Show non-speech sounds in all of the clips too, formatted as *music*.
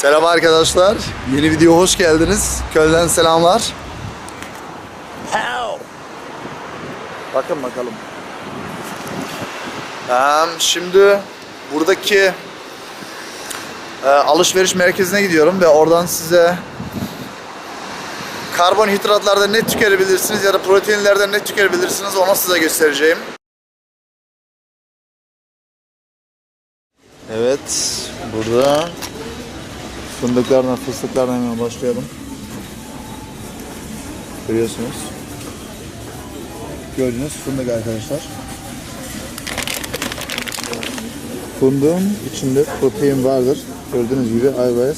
Selam arkadaşlar. Yeni video hoş geldiniz. Kölden selamlar. Bakın bakalım. Em, şimdi buradaki e, alışveriş merkezine gidiyorum ve oradan size karbonhidratlardan ne tüketebilirsiniz ya da proteinlerden ne tüketebilirsiniz onu size göstereceğim. Evet, burada fındıklardan, fıstıklardan hemen başlayalım. Görüyorsunuz. Gördüğünüz fındık arkadaşlar. Fındığın içinde protein vardır. Gördüğünüz gibi ayvaz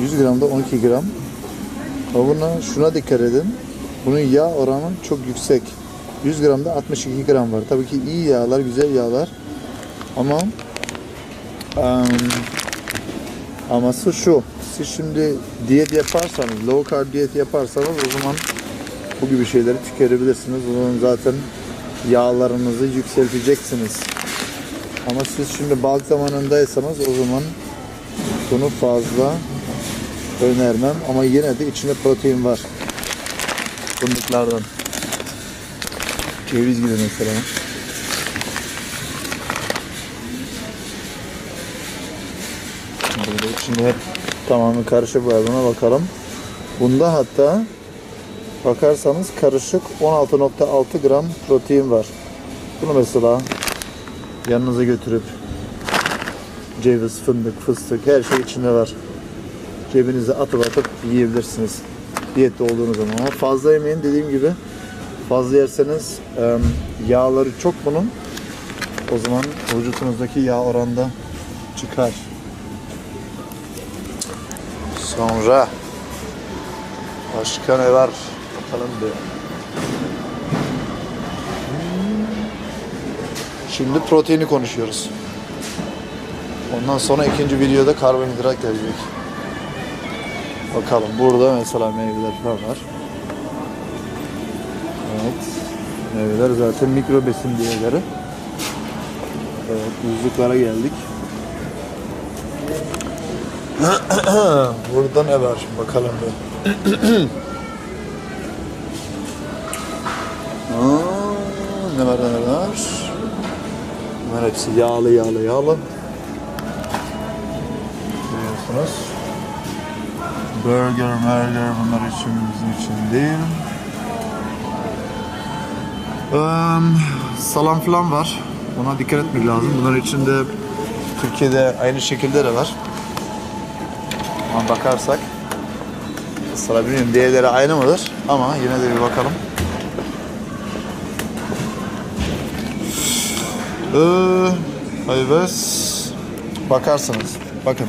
100 gramda 12 gram. Ama buna şuna dikkat edin. Bunun yağ oranı çok yüksek. 100 gramda 62 gram var. Tabii ki iyi yağlar, güzel yağlar. Ama Am, aması şu. Siz şimdi diyet yaparsanız, low carb diyet yaparsanız o zaman bu gibi şeyleri tüketebilirsiniz. O zaman zaten yağlarınızı yükselteceksiniz. Ama siz şimdi balk zamanındaysanız o zaman bunu fazla önermem. Ama yine de içinde protein var. Fındıklardan. Ceviz gibi mesela. İçinde hep tamamı karışık var. Buna bakalım. Bunda hatta bakarsanız karışık 16.6 gram protein var. Bunu mesela yanınıza götürüp ceviz, fındık, fıstık her şey içinde var. Cebinize atıp atıp yiyebilirsiniz. Diyette olduğunuz zaman. Ama fazla yemeyin dediğim gibi fazla yerseniz yağları çok bunun. O zaman vücutunuzdaki yağ oranda çıkar. Sonra başka ne var? Bakalım bir. Şimdi proteini konuşuyoruz. Ondan sonra ikinci videoda karbonhidrat gelecek. Bakalım burada mesela meyveler falan var. Evet. Meyveler zaten mikro besin diyeleri. Evet, buzluklara geldik. *coughs* Burada ne var şimdi bakalım bir. *coughs* Ne var ne var? Bunlar hepsi yağlı yağlı yağlı. Görüyorsunuz. Burger, burger bunlar için bizim için değil. Eee, salam falan var. Ona dikkat etmek lazım. Bunların içinde Türkiye'de aynı şekilde de var. Ama bakarsak sıra bilmiyorum değerleri aynı mıdır ama yine de bir bakalım. Ee, ayvaz bakarsınız bakın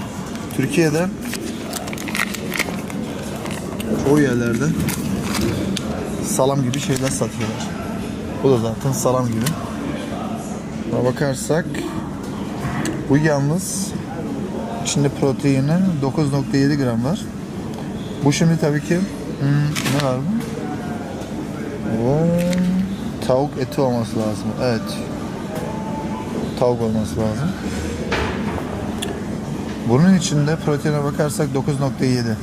Türkiye'de çoğu yerlerde salam gibi şeyler satıyorlar. Bu da zaten salam gibi. Buna bakarsak bu yalnız içinde proteini 9.7 gram var. Bu şimdi tabii ki hmm, ne var bu? Oo, tavuk eti olması lazım. Evet. Tavuk olması lazım. Bunun içinde proteine bakarsak 9.7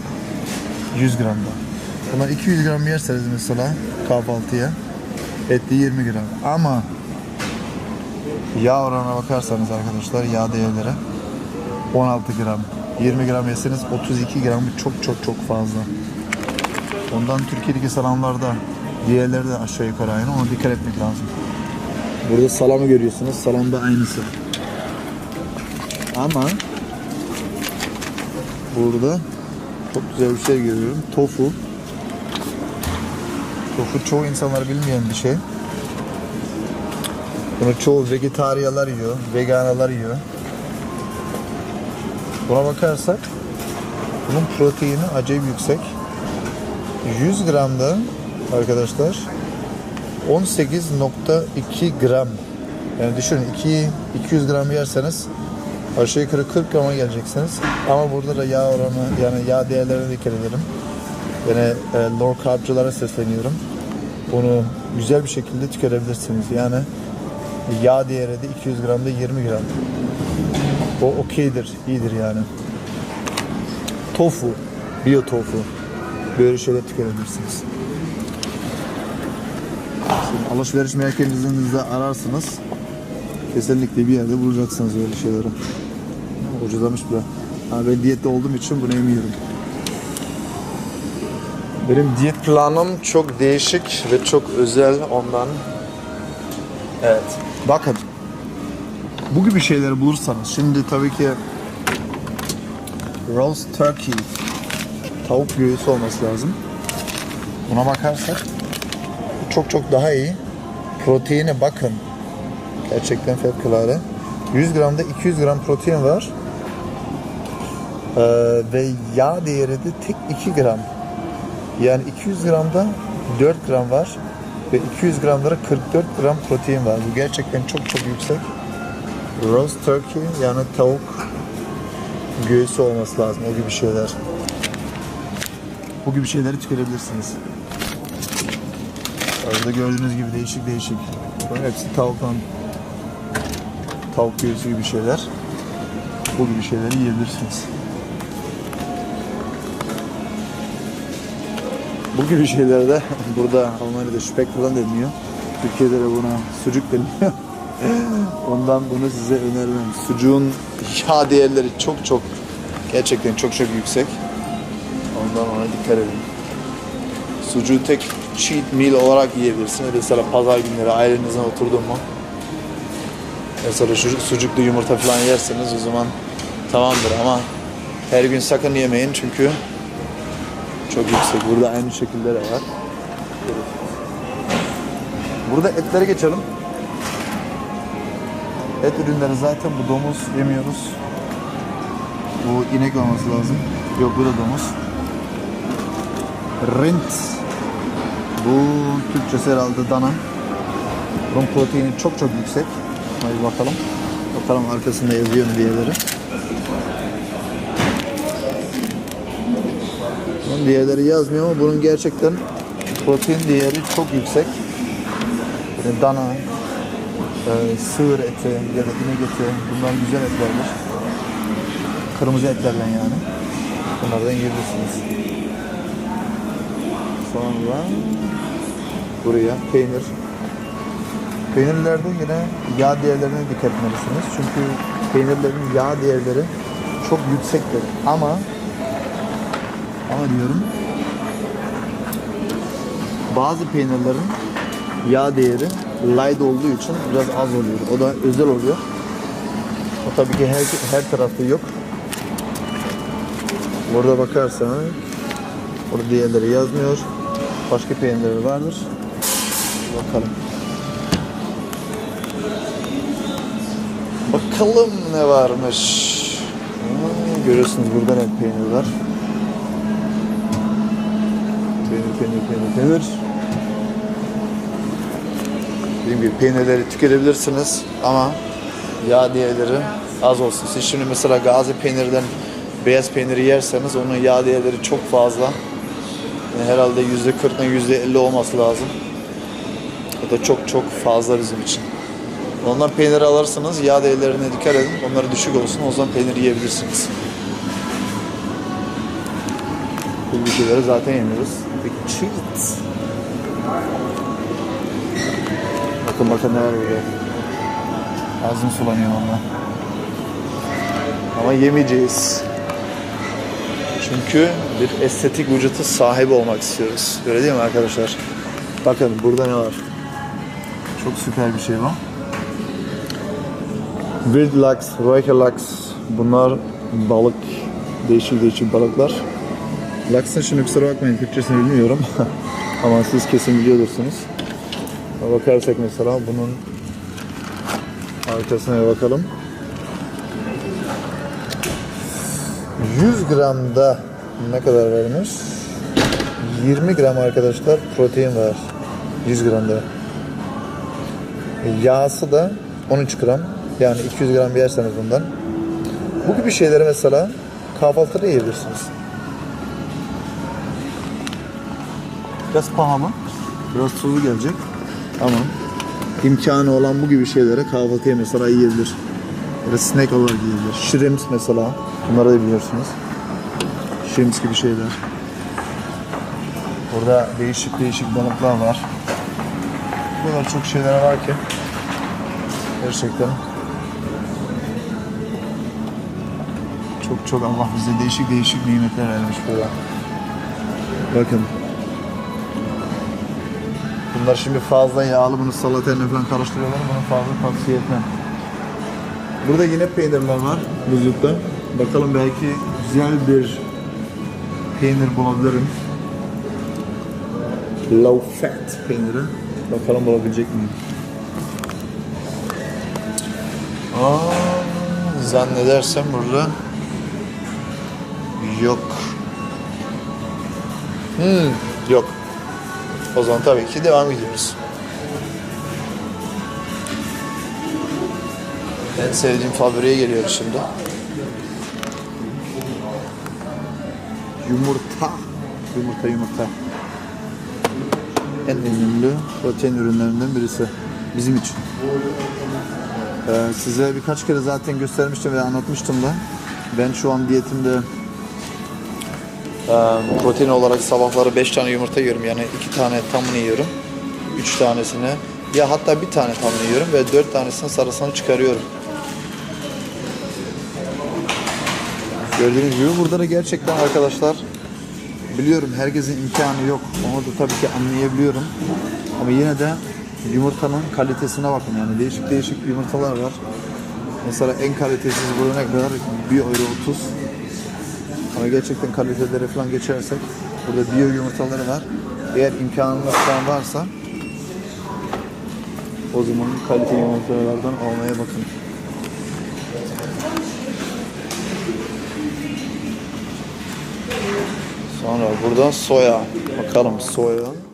100 gramda. Bunlar 200 gram yerseniz mesela kahvaltıya etli 20 gram. Ama yağ oranına bakarsanız arkadaşlar yağ değerlere 16 gram. 20 gram yeseniz 32 gram çok çok çok fazla. Ondan Türkiye'deki salamlarda diğerleri de aşağı yukarı aynı. Ona dikkat etmek lazım. Burada salamı görüyorsunuz. Salam da aynısı. Ama burada çok güzel bir şey görüyorum. Tofu. Tofu çoğu insanlar bilmeyen bir şey. Bunu çoğu vejetaryalar yiyor, veganalar yiyor. Buna bakarsak bunun proteini acayip yüksek. 100 gramda arkadaşlar 18.2 gram. Yani düşünün 2 200 gram yerseniz aşağı yukarı 40 grama geleceksiniz. Ama burada da yağ oranı yani yağ değerlerine dikkat edelim. Yine e, low carb'cılara sesleniyorum. Bunu güzel bir şekilde tüketebilirsiniz. Yani yağ değeri de 200 gramda 20 gram. O okeydir, iyidir yani. tofu, bio tofu. Böyle şeyler tüketebilirsiniz. Şimdi alışveriş merkezinizde ararsınız. Kesinlikle bir yerde bulacaksınız öyle şeyleri. Ucuzlamış bile. Ha, ben diyette olduğum için bunu yemiyorum. Benim diyet planım çok değişik ve çok özel ondan. Evet. Bakın. Bu gibi şeyleri bulursanız şimdi tabii ki roast turkey tavuk göğüsü olması lazım. Buna bakarsak çok çok daha iyi. Proteine bakın. Gerçekten fevkalade. 100 gramda 200 gram protein var. Ee, ve yağ değeri de tek 2 gram. Yani 200 gramda 4 gram var ve 200 gramlara 44 gram protein var. Bu gerçekten çok çok yüksek. Roast turkey yani tavuk göğsü olması lazım o gibi şeyler. Bu gibi şeyleri tüketebilirsiniz. Orada gördüğünüz gibi değişik değişik. Bunların hepsi tavuktan tavuk göğsü gibi şeyler. Bu gibi şeyleri yiyebilirsiniz. Bu gibi şeylerde *laughs* burada Almanya'da şüpek falan deniliyor. Türkiye'de de buna sucuk deniliyor. Ondan bunu size önermem. Sucuğun yağ değerleri çok çok gerçekten çok çok yüksek. Ondan ona dikkat edin. Sucuğu tek cheat meal olarak yiyebilirsiniz. Mesela pazar günleri ailenizle oturdun mu? Mesela sucuk, sucuklu yumurta falan yerseniz o zaman tamamdır ama her gün sakın yemeyin çünkü çok yüksek. Burada aynı şekilde de var. Burada etlere geçelim. Et ürünleri zaten bu domuz yemiyoruz. Bu inek olması lazım. Yok bu da domuz. Rint. Bu Türkçesi herhalde dana. Bunun proteini çok çok yüksek. Hadi bakalım. Bakalım arkasında yazıyor mu diğerleri. Bunun diğerleri yazmıyor ama bunun gerçekten protein değeri çok yüksek. Yani dana, e, sığır eti ya da inek eti bunlar güzel etlerdir. Kırmızı etlerle yani. Bunlardan yiyebilirsiniz. Sonra buraya peynir. Peynirlerde yine yağ değerlerine dikkat etmelisiniz. Çünkü peynirlerin yağ değerleri çok yüksektir. Ama ama diyorum bazı peynirlerin yağ değeri light olduğu için biraz az oluyor. O da özel oluyor. O tabii ki her, her tarafta yok. Burada bakarsan orada diğerleri yazmıyor. Başka peynirleri vardır. Bakalım. Bakalım ne varmış. Hmm, görüyorsunuz burada ne peynir var. Peynir, peynir, peynir, peynir. Dediğim gibi peynirleri tüketebilirsiniz ama yağ değerleri az olsun. Siz şimdi mesela gazi peynirden beyaz peyniri yerseniz onun yağ değerleri çok fazla. Yani herhalde yüzde 40'dan yüzde 50 olması lazım. O da çok çok fazla bizim için. Ondan peyniri alırsınız, yağ değerlerine dikkat edin. Onları düşük olsun, o zaman peynir yiyebilirsiniz. Bu şeyleri zaten yemiyoruz. Peki cheat. Bakın bakın ne var burada. Ağzım sulanıyor onunla. Ama yemeyeceğiz. Çünkü bir estetik vücutu sahibi olmak istiyoruz. Öyle değil mi arkadaşlar? Bakın burada ne var? Çok süper bir şey bu. Wild Lux, Royke Lux. Bunlar balık. Değişik değişik balıklar. Lux'ın şimdi kusura bakmayın Türkçesini bilmiyorum. *laughs* Ama siz kesin biliyorsunuz. Bakarsak mesela bunun arkasına bakalım. 100 gramda ne kadar vermiş? 20 gram arkadaşlar protein var. 100 gramda. Yağsı da 13 gram. Yani 200 gram yerseniz bundan. Bu gibi şeyleri mesela kahvaltıda yiyebilirsiniz. Biraz pahalı. Biraz tuzlu gelecek. Ama imkanı olan bu gibi şeylere kahvaltıya mesela yiyebilir. Ya da snack olarak yiyebilir. Shrimps mesela. Bunları da biliyorsunuz. Shrimps gibi şeyler. Burada değişik değişik balıklar var. Bu kadar çok şeyler var ki. Gerçekten. Çok çok Allah bize değişik değişik nimetler vermiş burada. Bakın. Bunlar şimdi fazla yağlı bunu salatayla falan karıştırıyorlar. Bunu fazla tavsiye etmem. Burada yine peynirler var buzlukta. Bakalım belki güzel bir peynir bulabilirim. Low fat peyniri. Bakalım bulabilecek miyim? Aa, zannedersem burada yok. Hmm, yok. O zaman tabii ki devam ediyoruz. En sevdiğim favoriye geliyoruz şimdi. Yumurta. Yumurta yumurta. En önemli protein ürünlerinden birisi. Bizim için. Ee, size birkaç kere zaten göstermiştim ve anlatmıştım da. Ben şu an diyetimde protein olarak sabahları 5 tane yumurta yiyorum. Yani 2 tane tamını yiyorum. 3 tanesini ya hatta bir tane tamını yiyorum ve 4 tanesinin sarısını çıkarıyorum. Gördüğünüz gibi burada da gerçekten arkadaşlar biliyorum herkesin imkanı yok. Onu da tabii ki anlayabiliyorum. Ama yine de yumurtanın kalitesine bakın yani değişik değişik yumurtalar var. Mesela en kalitesiz burada ne kadar? 1 euro 30. Ama gerçekten kaliteleri falan geçersek burada biyo yumurtaları var. Eğer imkanınız falan varsa o zaman kalite yumurtalardan almaya bakın. Sonra burada soya. Bakalım soya.